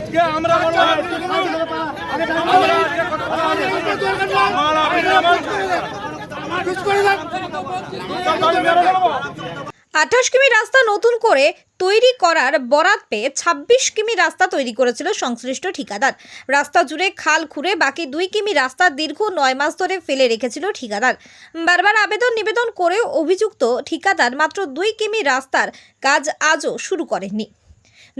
আজকে আমরা। আঠাশ কিমি রাস্তা নতুন করে তৈরি করার বরাত পেয়ে ছাব্বিশ কিমি রাস্তা তৈরি করেছিল সংশ্লিষ্ট ঠিকাদার রাস্তা জুড়ে খাল খুঁড়ে বাকি দুই কিমি রাস্তা দীর্ঘ নয় মাস ধরে ফেলে রেখেছিল ঠিকাদার বারবার আবেদন নিবেদন করেও অভিযুক্ত ঠিকাদার মাত্র দুই কিমি রাস্তার কাজ আজও শুরু করেননি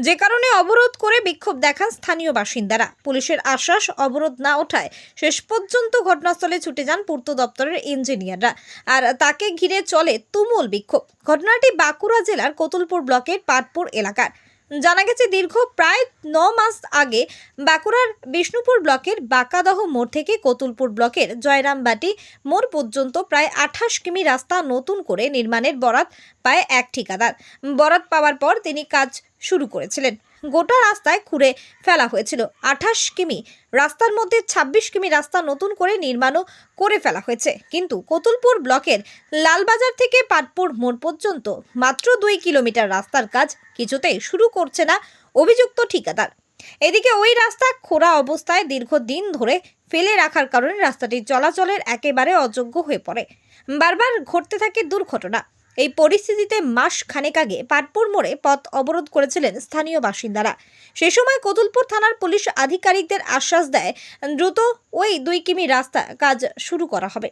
যে কারণে অবরোধ করে বিক্ষোভ দেখান স্থানীয় বাসিন্দারা। পুলিশের আশ্বাস অবরোধ না ওঠায় শেষ পর্যন্ত ঘটনাস্থলে ছুটে যান পূর্ত দপ্তরের ইঞ্জিনিয়াররা। আর তাকে ঘিরে চলে তুমুল বিক্ষোভ। ঘটনাটি বাঁকুড়া জেলার কোতুলপুর ব্লকের পাটপুর এলাকার। জানা গেছে, দীর্ঘ প্রায় ন মাস আগে বাঁকুড়ার বিষ্ণুপুর ব্লকের বাঁকাদহ মোড় থেকে কতুলপুর ব্লকের জয়রামবাটি মোড় পর্যন্ত প্রায় আঠাশ কিমি রাস্তা নতুন করে নির্মাণের বরাত পায় এক ঠিকাদার। বরাত পাওয়ার পর তিনি কাজ শুরু করেছিলেন। গোটা রাস্তায় খুঁড়ে ফেলা হয়েছিল। আঠাশ কিমি, রাস্তার মধ্যে ২৬ কিমি রাস্তা নতুন করে নির্মাণও করে ফেলা হয়েছে। কিন্তু কতুলপুর ব্লকের লালবাজার থেকে পাটপুর মোড় পর্যন্ত মাত্র দুই কিলোমিটার রাস্তার কাজ কিছুতেই শুরু করছে না অভিযুক্ত ঠিকাদার। এদিকে ওই রাস্তা খোঁড়া অবস্থায় দীর্ঘদিন ধরে ফেলে রাখার কারণে রাস্তাটি চলাচলের একেবারে অযোগ্য হয়ে পড়ে। বারবার ঘটতে থাকে দুর্ঘটনা। এই পরিস্থিতিতে মাস খানেক আগে পাটপুর মোড়ে পথ অবরোধ করেছিলেন স্থানীয় বাসিন্দারা। সে সময় কতুলপুর থানার পুলিশ আধিকারিকদের আশ্বাস দেয়, দ্রুত ওই দুই কিমি রাস্তা কাজ শুরু করা হবে।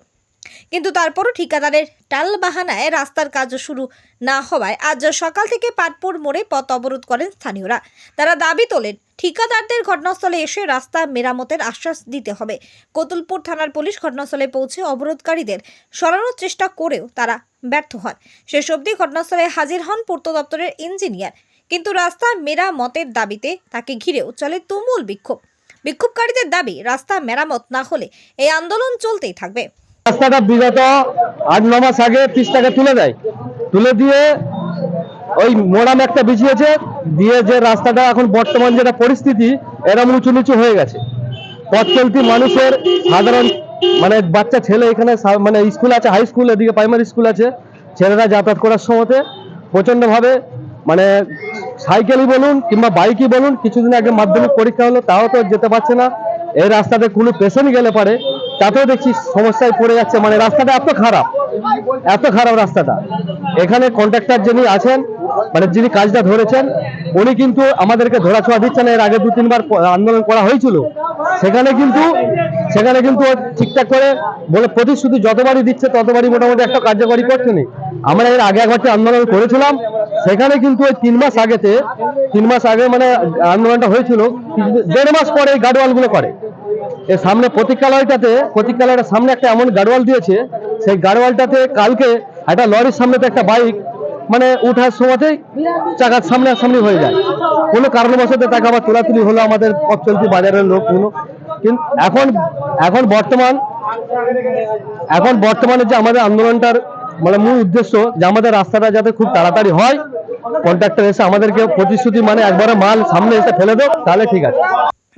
কিন্তু তারপরও ঠিকাদারের টাল বাহানায় রাস্তার কাজ শুরু না হওয়ায় আজ সকাল থেকে পাটপুর মোড়ে পথ অবরোধ করেন স্থানীয়রা। তারা দাবি তোলেন ঠিকাদারদের ঘটনাস্থলে এসে রাস্তা মেরামতের আশ্বাস দিতে হবে। কতুলপুর থানার পুলিশ ঘটনাস্থলে পৌঁছে অবরোধকারীদের সরানোর চেষ্টা করেও তারা ব্যর্থ হন। শেষ অবধি ঘটনাস্থলে হাজির হন পূর্ত দপ্তরের ইঞ্জিনিয়ার। কিন্তু রাস্তা মেরামতের দাবিতে তাকে ঘিরেও চলে তুমুল বিক্ষোভ। বিক্ষোভকারীদের দাবি, রাস্তা মেরামত না হলে এই আন্দোলন চলতেই থাকবে। রাস্তাটা বিগত আট, ন মাস আগে পিসটাকে তুলে দেয়। তুলে দিয়ে ওই মোড়াম একটা বিছিয়েছে দিয়ে যে রাস্তাটা এখন বর্তমান যেটা পরিস্থিতি এরম উঁচু নিচু হয়ে গেছে। পথ চলতি মানুষের সাধারণ মানে বাচ্চা ছেলে এখানে মানে স্কুল আছে হাই স্কুল এদিকে প্রাইমারি স্কুল আছে, ছেলেরা যাতায়াত করার সময়তে প্রচণ্ডভাবে মানে সাইকেলই বলুন কিংবা বাইকই বলুন, কিছুদিন আগে মাধ্যমিক পরীক্ষা হলো, তাও তো যেতে পারছে না। এই রাস্তাতে কোনো পেশেন্ট গেলে পারে, তাতেও দেখছি সমস্যায় পড়ে যাচ্ছে। মানে রাস্তাটা এত খারাপ এত খারাপ রাস্তাটা। এখানে কন্ট্রাক্টর যিনি আছেন মানে যিনি কাজটা ধরেছেন, উনি কিন্তু আমাদেরকে ধরা ছোঁয়া দিচ্ছেন। এর আগে দু, তিনবার আন্দোলন করা হয়েছিল। সেখানে কিন্তু সেখানে কিন্তু ঠিকঠাক করে বলে প্রতিশ্রুতি যতবারই দিচ্ছে, ততবারই মোটামুটি একটা কার্যকরী করছে নি। আমরা এর আগে একবার আন্দোলন করেছিলাম, সেখানে কিন্তু ওই তিন মাস আগেতে, তিন মাস আগে মানে আন্দোলনটা হয়েছিল, দেড় মাস পরে এই গার্ডওয়ালগুলো করে। এর সামনে প্রতীক্ষালয়টাতে, প্রতীক্ষালয়ের সামনে একটা এমন গাড়োয়াল দিয়েছে, সেই গাড়োয়ালটাতে কালকে একটা লরির সামনেতে একটা বাইক মানে উঠার সময়তেই চাকার সামনে সামনে হয়ে যায়। কোনো কারণবশত তাকে আবার তোলাতুলি হলো আমাদের পথ চলতি বাজারের লোকগুলো কিন্তু এখন এখন বর্তমান, এখন বর্তমানে যে আমাদের আন্দোলনটার মানে মূল উদ্দেশ্য যে আমাদের রাস্তাটা যাতে খুব তাড়াতাড়ি হয় কন্ট্রাক্টর এসে আমাদেরকে প্রতিশ্রুতি মানে একবারে মাল সামনে এসে ফেলে দেব তাহলে ঠিক আছে।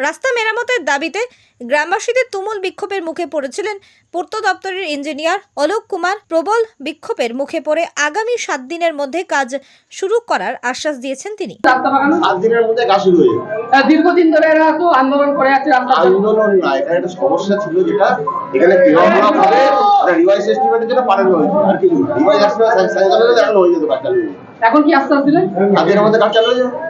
রাস্তা মেরামতের দাবিতে গ্রামবাসীদের তুমুল বিক্ষোভের মুখে পড়েছিলেন পূর্ত দপ্তরের ইঞ্জিনিয়ার অলোক কুমার প্রবল বিক্ষোভের মুখে পড়ে আগামী সাত দিনের মধ্যে কাজ শুরু করার আশ্বাস দিয়েছেন তিনি হয়ে দীর্ঘদিন ধরে এরা তো আন্দোলন করে আছে আন্দোলন না এখানে একটা সমস্যা ছিল যেটা এখানে বিভাগরা ভাবে রিভাইস এস্টিমেটের জন্য পাঠানো হয়েছে আর কিছু রিভাইস এস্টিমেট সাইকেল হয়ে যেত কাজ চালু হয়ে যেত। এখন কি আশ্বাস দিলেন কাজ চালু হয়ে যাবে